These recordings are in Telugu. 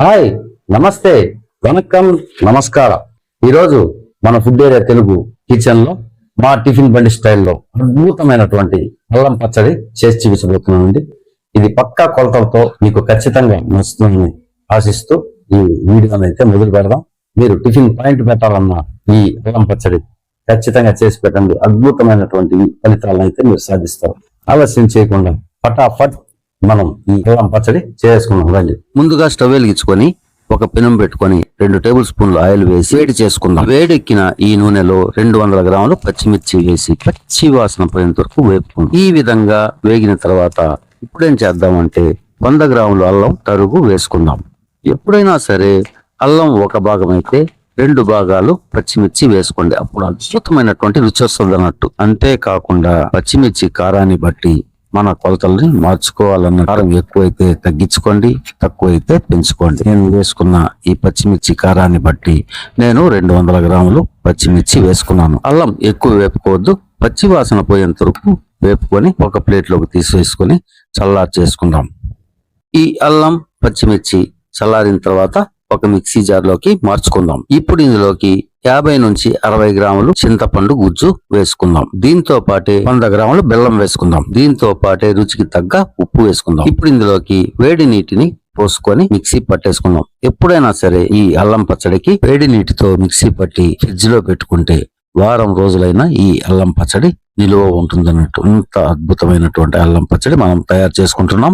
హాయ్ నమస్తే వనకం నమస్కారం. ఈరోజు మన ఫుడ్ ఏరియా తెలుగు కిచెన్లో మా టిఫిన్ బండి స్టైల్లో అద్భుతమైనటువంటి అల్లం పచ్చడి చేసి చూపించబోతున్నానండి. ఇది పక్కా కొలతలతో మీకు ఖచ్చితంగా నచ్చుతుందని ఆశిస్తూ ఈ వీడియోని అయితే మొదలు పెడదాం. మీరు టిఫిన్ పాయింట్ పెట్టాలన్న ఈ అల్లం పచ్చడి ఖచ్చితంగా చేసి పెట్టండి. అద్భుతమైనటువంటి ఫలితాలను అయితే మీరు సాధిస్తారు. ఆలస్యం చేయకుండా ఫటాఫట్ మనం ఈ అల్లం పచ్చడి చేసుకున్నాం రండి. ముందుగా స్టవ్ వెలిగించుకొని ఒక పెనం పెట్టుకొని రెండు టేబుల్ స్పూన్లు ఆయిల్ వేసి వేడి చేసుకుందాం. వేడెక్కిన ఈ నూనెలో రెండు వందల గ్రాములు పచ్చిమిర్చి వేసి పచ్చి వాసన పోయేంత వరకు వేపుకుందాం. ఈ విధంగా వేగిన తర్వాత ఇప్పుడేం చేద్దామంటే వంద గ్రాములు అల్లం తరుగు వేసుకుందాం. ఎప్పుడైనా సరే అల్లం ఒక భాగం అయితే రెండు భాగాలు పచ్చిమిర్చి వేసుకోండి. అప్పుడు అద్భుతమైనటువంటి రుచి వస్తుంది అన్నట్టు. అంతేకాకుండా పచ్చిమిర్చి కారాన్ని బట్టి మన కొలతల్ని మార్చుకోవాలన్న కారం ఎక్కువైతే తగ్గించుకోండి తక్కువైతే పెంచుకోండి. నేను వేసుకున్న ఈ పచ్చిమిర్చి కారాన్ని బట్టి నేను రెండు వందల గ్రాములు పచ్చిమిర్చి వేసుకున్నాను. అల్లం ఎక్కువ వేపుకోవద్దు పచ్చి వాసన పోయేంత వరకు వేపుకొని ఒక ప్లేట్లోకి తీసేసుకొని చల్లారి చేసుకుందాం. ఈ అల్లం పచ్చిమిర్చి చల్లారిన తర్వాత ఒక మిక్సీ జార్లోకి మార్చుకుందాం. ఇప్పుడు ఇందులోకి యాభై నుంచి అరవై గ్రాములు చింతపండు గుజ్జు వేసుకుందాం. దీంతో పాటే వంద గ్రాములు బెల్లం వేసుకుందాం. దీంతో పాటే రుచికి తగ్గ ఉప్పు వేసుకుందాం. ఇప్పుడు ఇందులోకి వేడి నీటిని పోసుకొని మిక్సీ పట్టేసుకుందాం. ఎప్పుడైనా సరే ఈ అల్లం పచ్చడికి వేడి నీటితో మిక్సీ పట్టి ఫ్రిడ్జ్లో పెట్టుకుంటే వారం రోజులైనా ఈ అల్లం పచ్చడి నిలువ ఉంటుంది అన్నట్టు అంత అద్భుతమైనటువంటి అల్లం పచ్చడి మనం తయారు చేసుకుంటున్నాం.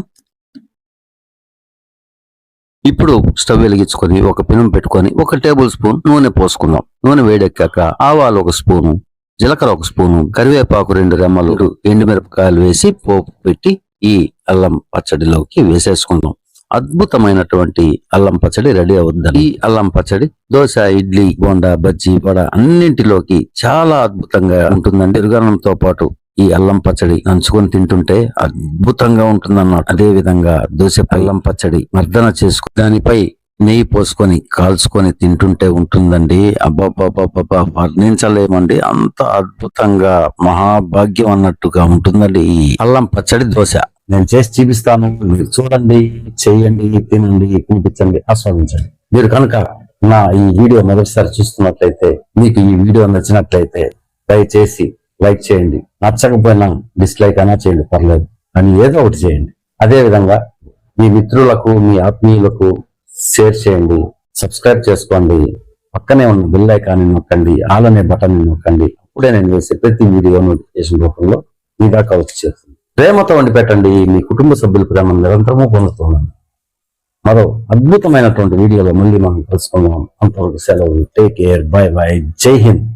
ఇప్పుడు స్టవ్ వెలిగించుకొని ఒక పెనం పెట్టుకొని ఒక టేబుల్ స్పూన్ నూనె పోసుకుందాం. నూనె వేడెక్కాక ఆవాలు ఒక స్పూను జీలకర్ర ఒక స్పూను కరివేపాకు రెండు రెమ్మలు ఎండుమిరపకాయలు వేసి పోపు పెట్టి ఈ అల్లం పచ్చడిలోకి వేసేసుకుందాం. అద్భుతమైనటువంటి అల్లం పచ్చడి రెడీ అవుద్ది ఈ అల్లం పచ్చడి దోశ ఇడ్లీ బోండా బజ్జీ వడ అన్నింటిలోకి చాలా అద్భుతంగా ఉంటుందండి. పెరుగన్నంతో పాటు ఈ అల్లం పచ్చడి నంచుకొని తింటుంటే అద్భుతంగా ఉంటుందన్నమాట. అదే విధంగా దోశ అల్లం పచ్చడి మర్దన చేసుకు దానిపై నెయ్యి పోసుకొని కాల్చుకొని తింటుంటే ఉంటుందండి. అబ్బాబ్బాబ్బాబ్బా వర్ణించలేమండి. అంత అద్భుతంగా మహాభాగ్యం అన్నట్టుగా ఉంటుందండి ఈ అల్లం పచ్చడి దోశ. నేను చేసి చూపిస్తాను. మీరు చూడండి చేయండి తినండి తినిపించండి ఆస్వాదించండి. మీరు కనుక నా ఈ వీడియో మొదటిసారి చూస్తున్నట్లయితే మీకు ఈ వీడియో నచ్చినట్లయితే దయచేసి లైక్ చేయండి. నచ్చకపోయినా డిస్లైక్ అయినా చేయండి. పర్లేదు. కానీ ఏదో ఒకటి చేయండి. అదే విధంగా మీ మిత్రులకు మీ ఆత్మీయులకు షేర్ చేయండి. సబ్స్క్రైబ్ చేసుకోండి. పక్కనే ఉన్న బిల్ ఐకాన్ని నొక్కండి. ఆల్ అనే బటన్ నొక్కండి. అప్పుడే నేను వేసే ప్రతి వీడియో నోటిఫికేషన్ రూపంలో మీ దాకా వచ్చేస్తుంది ప్రేమతో వండి పెట్టండి మీ కుటుంబ సభ్యుల ప్రేమను నిరంతరము పొందుతున్నాను మరో అద్భుతమైనటువంటి వీడియోలో మళ్ళీ మనం కలుసుకుందాం. అంతవరకు సెలవు. టేక్ కేర్ బై బై జై హింద్.